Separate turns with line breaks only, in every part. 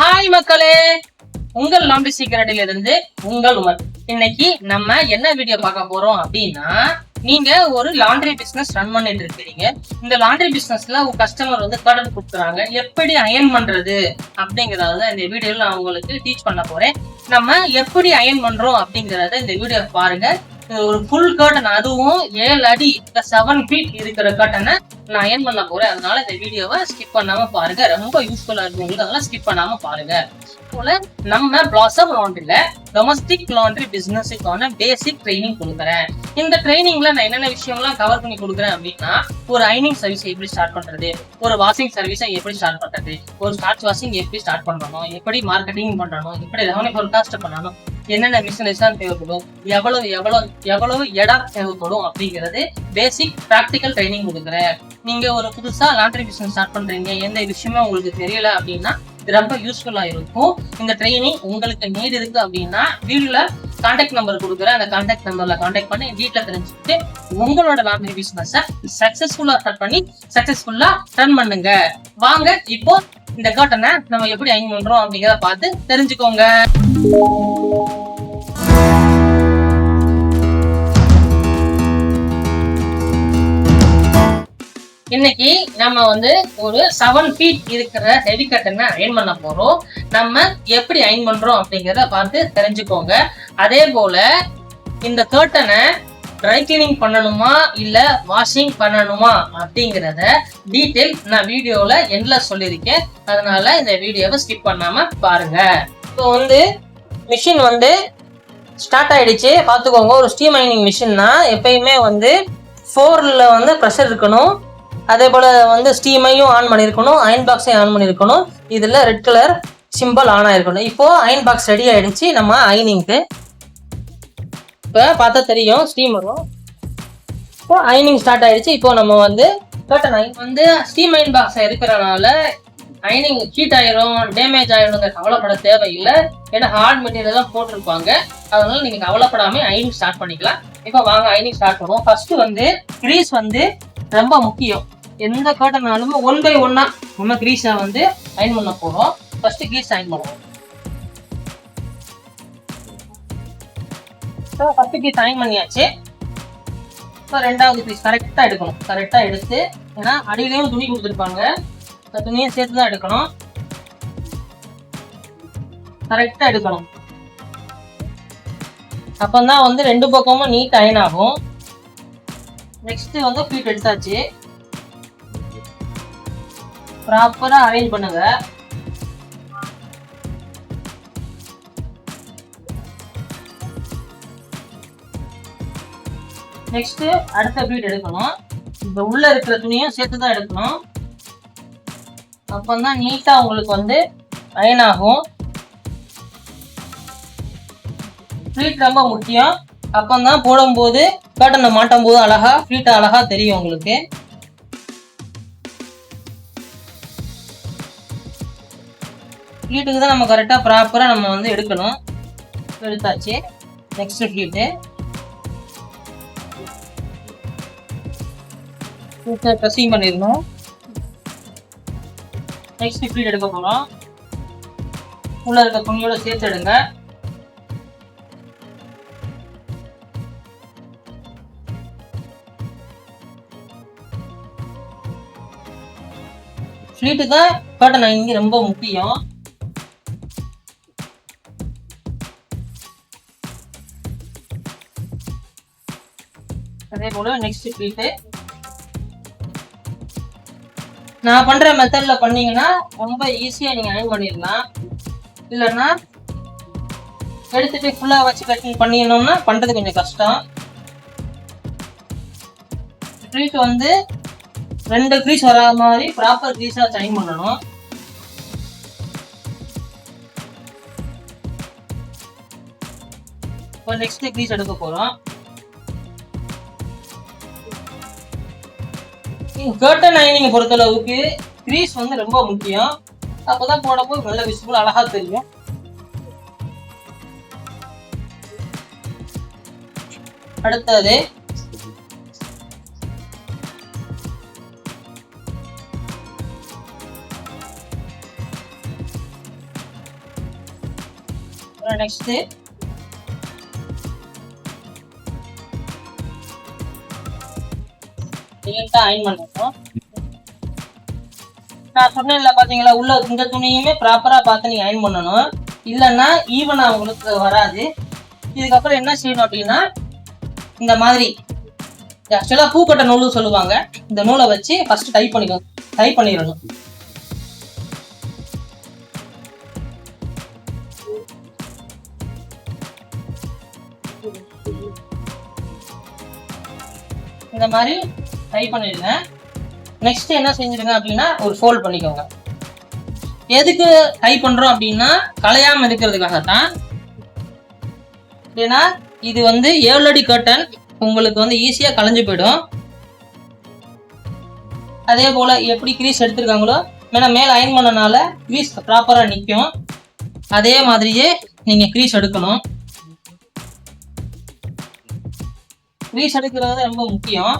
Hi மக்களே. உங்கள் laundry சீக்கிரடில இருந்து உங்கள் உமர். இன்னைக்கு நம்ம என்ன வீடியோ பார்க்க போறோம் அப்படின்னா நீங்க ஒரு லாண்ட்ரி பிசினஸ் ரன் பண்ணிட்டு இருக்கீங்க. இந்த லாண்ட்ரி பிசினஸ்ல உங்க கஸ்டமர் வந்து கடன் கொடுக்குறாங்க. எப்படி அயன் பண்றது அப்படிங்கறத இந்த வீடியோல நான் உங்களுக்கு டீச் பண்ண போறேன். நம்ம எப்படி அயன் பண்றோம் அப்படிங்கறத இந்த வீடியோ பாருங்க. ஒரு ஃபுல் கர்டன் அதுவும் ஏழு அடி செவன் ஃபீட் இருக்கிற கர்டனை நான் அயன் பண்ண போறேன். அதனால இந்த வீடியோவை ஸ்கிப் பண்ணாம பாருங்க. ரொம்ப யூஸ்ஃபுல்லா இருக்கும். உங்களுக்கு அதெல்லாம் ஸ்கிப் பண்ணாம பாருங்க. போல நம்ம பிளாசம் லாண்ட்ரில டொமஸ்டிக் லாண்ட்ரி பிசினஸுக்கான பேசிக் ட்ரைனிங் கொடுக்குறேன். இந்த ட்ரைனிங்ல நான் என்னென்ன விஷயம்லாம் கவர் பண்ணி கொடுக்குறேன் அப்படின்னா ஒரு ஐனிங் சர்வீஸ் எப்படி ஸ்டார்ட் பண்றது? ஒரு வாஷிங் சர்வீஸை எப்படி ஸ்டார்ட் பண்றது? ஒரு ஸ்டார்ச் வாஷிங் எப்படி ஸ்டார்ட் பண்ணணும்? எப்படி மார்க்கெட்டிங் பண்ணணும்? எப்படி ரெவன்யூ ஃபோர்காஸ்ட் பண்ணணும்? என்னென்ன மிஷினரிஸ் தான் தேவைப்படும்? எவ்வளவு எவ்வளவு எவ்வளவு இடம் தேவைப்படும் அப்படிங்கிறது பேசிக் ப்ராக்டிக்கல் ட்ரைனிங் கொடுக்குறேன். நீங்க ஒரு புதுசா லாண்ட்ரி பிசினஸ் ஸ்டார்ட் பண்றீங்க எந்த விஷயமும் உங்களுக்கு தெரியல அப்படின்னா இது ரொம்ப யூஸ்ஃபுல்லா இருக்கும். இந்த ட்ரைனிங் உங்களுக்கு நீட் இருக்கு அப்படின்னா வீடியோல கான்டாக்ட் நம்பர் கொடுக்குறேன். அந்த கான்டாக்ட் நம்பர்ல கான்டாக்ட் பண்ணி வீட்டில் தெரிஞ்சுக்கிட்டு உங்களோட லாண்ட்ரி பிசினஸ் சக்சஸ்ஃபுல்லா ஸ்டார்ட் பண்ணி சக்சஸ்ஃபுல்லா ரன் பண்ணுங்க. வாங்க இப்போ இந்த கர்ட்டனை நம்ம எப்படி அயன் பண்றோம் அப்படிங்கிறத பார்த்து தெரிஞ்சுக்கோங்க. இன்னைக்கு நம்ம வந்து ஒரு செவன் ஃபீட் இருக்கிற ஹெவி கட்டனை அயன் பண்ண போறோம். நம்ம எப்படி அயன் பண்றோம் அப்படிங்கிறத பார்த்து தெரிஞ்சுக்கோங்க. அதே போல இந்த கர்ட்டனை ட்ரை கிளீனிங் பண்ணணுமா இல்ல வாஷிங் பண்ணணுமா அப்படிங்கிறத டீட்டெயில் நான் வீடியோல எண்ட்ல சொல்லியிருக்கேன். அதனால இந்த வீடியோவை ஸ்கிப் பண்ணாம பாருங்க. இப்போ வந்து மிஷின் வந்து ஸ்டார்ட் ஆயிடுச்சு. பார்த்துக்கோங்க ஒரு ஸ்டீம் மைனிங் மிஷின்னா எப்பயுமே வந்து ஃபோரில் வந்து ப்ரெஷர் இருக்கணும். அதே போல் வந்து ஸ்டீமையும் ஆன் பண்ணியிருக்கணும் அயன் பாக்ஸையும் ஆன் பண்ணியிருக்கணும் இதில் ரெட் கலர் சிம்பிள் ஆன் ஆகிருக்கணும் இப்போது அயன் பாக்ஸ் ரெடி ஆகிடுச்சு நம்ம அயனிங்க்கு இப்போ பார்த்தா தெரியும் ஸ்டீம் வரும். இப்போ அயனிங் ஸ்டார்ட் ஆகிடுச்சு இப்போ நம்ம வந்து கர்டன் அயன் வந்து ஸ்டீம் அயன் பாக்ஸ் இருக்கிறனால அயனிங் ஹீட் ஆயிரும் டேமேஜ் ஆயிடுங்க கவலைப்பட தேவையில்லை. ஏன்னா ஹார்ட் மெட்டீரியல் தான் போட்டிருப்பாங்க. அதனால நீங்கள் கவலைப்படாமல் அயனிங் ஸ்டார்ட் பண்ணிக்கலாம். இப்போ வாங்க அயனிங் ஸ்டார்ட் பண்ணுவோம். ஃபர்ஸ்ட் வந்து கிரீஸ் வந்து ரொம்ப முக்கியம். எந்த காட்டனாலும் ஒன் பை ஒன்னா நம்ம கிரீஸை வந்து அயன் பண்ண போகிறோம் ஃபர்ஸ்ட் கிரீஸ் அயன் பண்ணுவோம். ஸோ ஃபர்ஸ்ட் கிரீஸ் அயன் பண்ணியாச்சு. இப்போ ரெண்டாவது பீஸ் கரெக்டாக எடுக்கணும். கரெக்டாக எடுத்து ஏன்னா அடியிலையும் துணி கொடுத்துருப்பாங்க. இந்த துணியும் சேர்த்து தான் எடுக்கணும் கரெக்டாக எடுக்கணும். அப்போ தான் வந்து ரெண்டு பக்கமும் நீட் அயன் ஆகும். நெக்ஸ்ட் வந்து ஃபீட் எடுத்தாச்சு. ப்ராப்பராக அரேஞ்ச் பண்ணுங்க. நெக்ஸ்ட் அடுத்த பீட் எடுக்கணும். இப்போ உள்ள இருக்கிற துணியும் சேர்த்து தான் எடுக்கணும். அப்பந்தான் நீட்டாக உங்களுக்கு வந்து அயன் ஆகும். ஃப்ளீட் ரொம்ப முக்கியம். அப்பந்தான் போடும்போது பேட்டனை மாட்டும் போது அழகாக ஃப்ளீட்டாக அழகாக தெரியும் உங்களுக்கு. ஃப்ளீட்டுக்கு தான் நம்ம கரெக்டாக ப்ராப்பராக நம்ம வந்து எடுக்கணும். எடுத்தாச்சு. நெக்ஸ்ட் ஃப்ளீட்டு ட்ரெஸ்ஸிங் பண்ணிடணும். நெக்ஸ்ட் ஃப்ளீட் எடுக்க போகிறோம் உள்ள இருக்க துணியோட சேர்த்து எடுங்க. ஃப்ளீட்டு தான் காட்டன் இங்கே ரொம்ப முக்கியம். போல நெக்ஸ்ட் ஃப்ளீட்டு நான் பண்ற மெத்தட்ல பண்ணீங்கன்னா ரொம்ப ஈஸியா நீங்க அயன் பண்ணிடலாம். இல்லைன்னா எடுத்துட்டு ஃபுல்லா வச்சு கட்டிங் பண்ணிடணும்னா பண்றது கொஞ்சம் கஷ்டம். க்ரீஸ் வந்து ரெண்டு க்ரீஸ் வராத மாதிரி ப்ராப்பர் க்ரீஸா சைன் பண்ணணும். இப்போ நெக்ஸ்ட் க்ரீஸ் எடுக்க போறோம். கர்டன் பொறுத்த பொறுத்தளவுக்கு கிரீஸ் வந்து ரொம்ப முக்கியம். அப்போதான் போடும்போது நல்ல விசிபிள் அழகா தெரியும். அடுத்தது நெக்ஸ்ட் நீட்டா அயன் பண்ணணும் நான் சொன்னேன்ல பாத்தீங்களா உள்ள இந்த துணியுமே ப்ராப்பரா பார்த்து நீங்க அயன் பண்ணணும். இல்லைன்னா ஈவனாக உங்களுக்கு வராது. இதுக்கப்புறம் என்ன செய்யணும் அப்படின்னா இந்த மாதிரி ஆக்சுவலாக பூக்கட்ட நூல் சொல்லுவாங்க. இந்த நூலை வச்சு ஃபர்ஸ்ட் டைப் பண்ணிக்கணும். டைப் பண்ணிடணும். இந்த மாதிரி டைப் பண்ணிடுங்க. நெக்ஸ்ட் என்ன செஞ்சிருங்க அப்படின்னா ஒரு ஃபோல்ட் பண்ணிக்கோங்க. எதுக்கு டைப் பண்ணுறோம் அப்படின்னா கலையாமல் இருக்கிறதுக்காக தான் ஏன்னா இது வந்து ஏழு அடி கர்டன் உங்களுக்கு வந்து ஈஸியாக கலைஞ்சு போயிடும். அதே போல் எப்படி கிரீஸ் எடுத்திருக்காங்களோ ஏன்னா மேலே அயன் பண்ணனால கிரீஸ் ப்ராப்பராக நிற்கும் அதே மாதிரியே நீங்கள் கிரீஸ் எடுக்கணும். கிரீஸ் எடுக்கிறது ரொம்ப முக்கியம்.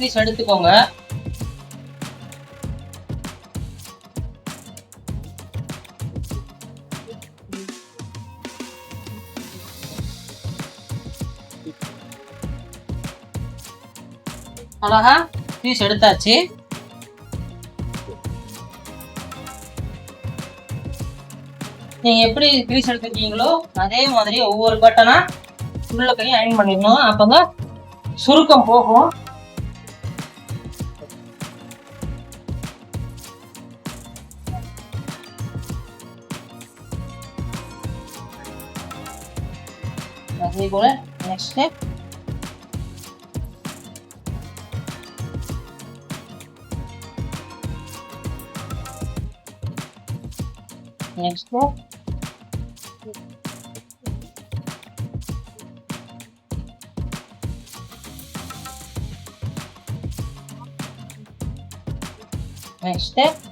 பீஸ் எடுத்துக்கோங்க. அழகா பீஸ் எடுத்தாச்சு. நீங்கள் எப்படி பீஸ் எடுத்துருக்கீங்களோ அதே மாதிரி ஒவ்வொரு பட்டனாக உள்ள கையும் அயன் பண்ணிடணும். அப்பதான் சுருக்கம் போகும். அதே போல நெக்ஸ்ட் நெக்ஸ்ட்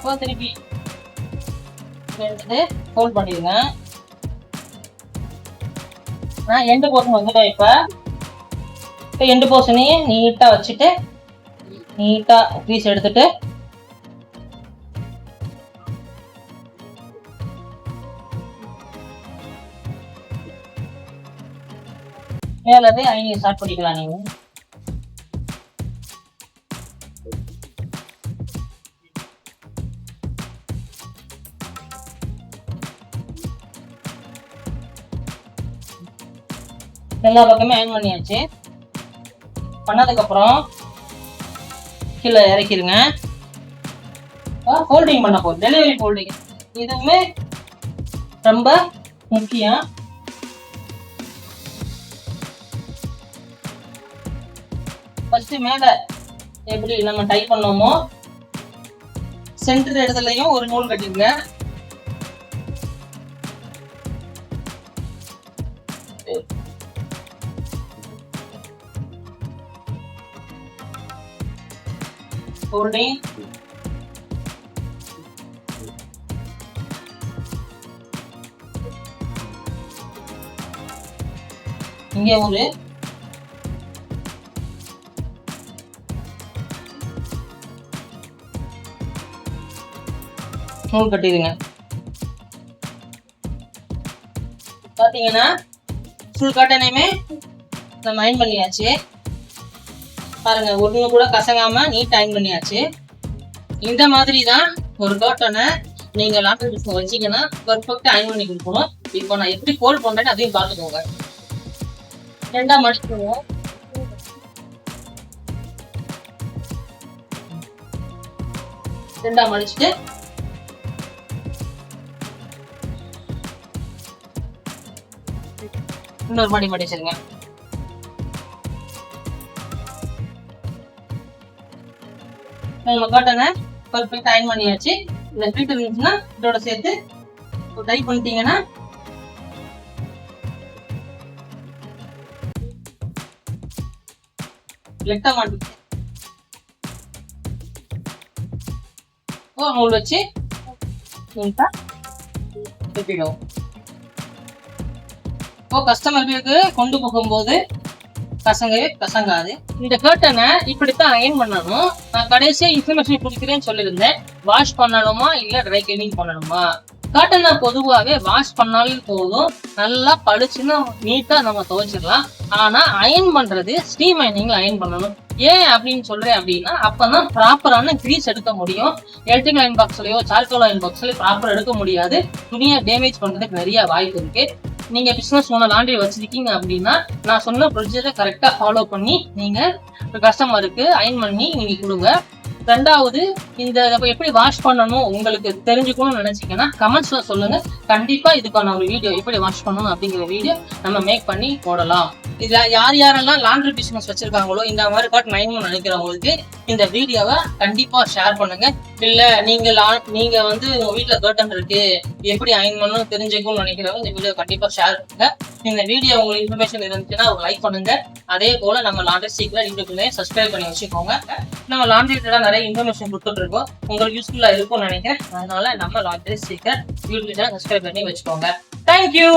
இப்போ திருப்பி எடுத்துட்டு ஃபோல்ட் பண்ணிடுங்க நான் எண்டு போர்ஷன் வந்துட்டேன் இப்போ? இப்போ எண்டு போர்ஷனையும் நீட்டாக வச்சுட்டு நீட்டாக பீஸ் எடுத்துட்டு மேலே இருந்து ஐநூறு ஸ்டார்ட் பண்ணிக்கலாம் நீங்கள் எல்லா பக்கமே அயன் பண்ணியாச்சு. பண்ணதுக்கப்புறம் கீழே இறக்கிருங்க. ஃபோல்டிங் பண்ண போகுது. டெலிவரி ஃபோல்டிங் இதுவுமே ரொம்ப முக்கியம். ஃபஸ்ட்டு மேலே எப்படி நம்ம டை பண்ணோமோ சென்டர் இடத்துலையும் ஒரு நூல் கட்டிடுங்க ஃபோல்டிங் இங்க ஒரு. நூல் கட்டிடுங்க. பாத்தீங்கன்னா ஃபுல் காட்டனையுமே நம்ம அயன் பண்ணியாச்சு. பாருங்க ஒண்ணு கூட கசங்காம நீட் அயன் பண்ணியாச்சு. இந்த மாதிரி தான் ஒரு காட்டனை நீங்க லாட்டரி பிஸ்னஸ் வச்சீங்கன்னா பர்ஃபெக்டா அயன் பண்ணி கொடுக்கணும். இப்போ நான் எப்படி கோல் பண்றேன்னு அதையும் பார்த்துக்கோங்க. ரெண்டா மடிச்சுக்கோங்க. ரெண்டா மடிச்சுட்டு இன்னொரு மடி மடிச்சிருங்க. நம்ம காட்டனை பர்ஃபெக்ட் அயன் பண்ணியாச்சு. இந்த ஃபில்டர் இருந்துச்சுன்னா இதோட சேர்த்து ட்ரை பண்ணிட்டீங்கன்னா லெட்டாக மாட்டி. ஓ நூல் வச்சு நீட்டா திருப்பிடும் ஓ கஸ்டமருக்கு கொண்டு போகும்போது கசங்கவே கசங்காது இந்த கர்ட்டனை இப்படித்தான் அயன் பண்ணணும். நான் கடைசியா இன்ஃபர்மேஷன் கொடுக்குறேன்னு சொல்லியிருந்தேன். வாஷ் பண்ணணுமா இல்ல ட்ரை கிளீனிங் பண்ணணுமா? கர்ட்டனை பொதுவாகவே வாஷ் பண்ணாலும் போதும். நல்லா பளிச்சுன்னு நீட்டா நம்ம துவைச்சிடலாம். ஆனா அயன் பண்றது ஸ்டீம் அயனிங்ல அயன் பண்ணணும். ஏன் அப்படின்னு சொல்றேன் அப்படின்னா அப்பதான் ப்ராப்பரான கிரீஸ் எடுக்க முடியும். எலக்ட்ரிக் அயன் பாக்ஸ்லயோ சார்கோல் அயன் பாக்ஸ்லயோ ப்ராப்பர் எடுக்க முடியாது. துணியை டேமேஜ் பண்றதுக்கு நிறைய வாய்ப்பு இருக்கு. நீங்க பிசினஸ் ஓனர் லாண்டரி வச்சிருக்கீங்க அப்படின்னா நான் சொன்ன ப்ரொசீஜரை கரெக்டா ஃபாலோ பண்ணி நீங்க கஸ்டமருக்கு அயன் பண்ணி நீங்க கொடுங்க. ரெண்டாவது இந்த இதை எப்படி வாஷ் பண்ணணும் உங்களுக்கு தெரிஞ்சுக்கணும்னு நினைச்சீங்கன்னா கமெண்ட்ஸ்ல சொல்லுங்க. கண்டிப்பா இதுக்கான ஒரு வீடியோ எப்படி வாஷ் பண்ணணும் அப்படிங்கிற வீடியோ நம்ம மேக் பண்ணி போடலாம். இதுல யார் யாரெல்லாம் லாண்ட்ரி பிசினஸ் வச்சிருக்காங்களோ இந்த மாதிரி காட் நைன் நினைக்கிறவங்களுக்கு இந்த வீடியோவை கண்டிப்பா ஷேர் பண்ணுங்க. இல்ல நீங்க நீங்க வந்து உங்க வீட்டுல கர்டன் இருக்கு எப்படி அயன் பண்ணணும் தெரிஞ்சுக்கணும்னு நினைக்கிறவங்க இந்த வீடியோ கண்டிப்பா ஷேர் பண்ணுங்க. இந்த வீடியோ உங்களுக்கு இன்ஃபர்மேஷன் இருந்துச்சுன்னா ஒரு லைக் பண்ணுங்க. அதே போல நம்ம லாண்ட்ரி சீக்கிரம் யூடியூப்லயே சப்ஸ்கிரைப் பண்ணி வச்சுக்கோங்க. நம்ம லாண்ட்ரி ரிலேட்டடா நிறைய இன்ஃபர்மேஷன் கொடுத்துட்டு இருக்கோம் உங்களுக்கு யூஸ்ஃபுல்லா இருக்கும்னு நினைக்கிறேன். அதனால நம்ம லாண்ட்ரி சீக்கிரம் யூடியூப் சப்ஸ்கிரைப் பண்ணி வச்சுக்கோங்க. தேங்க்யூ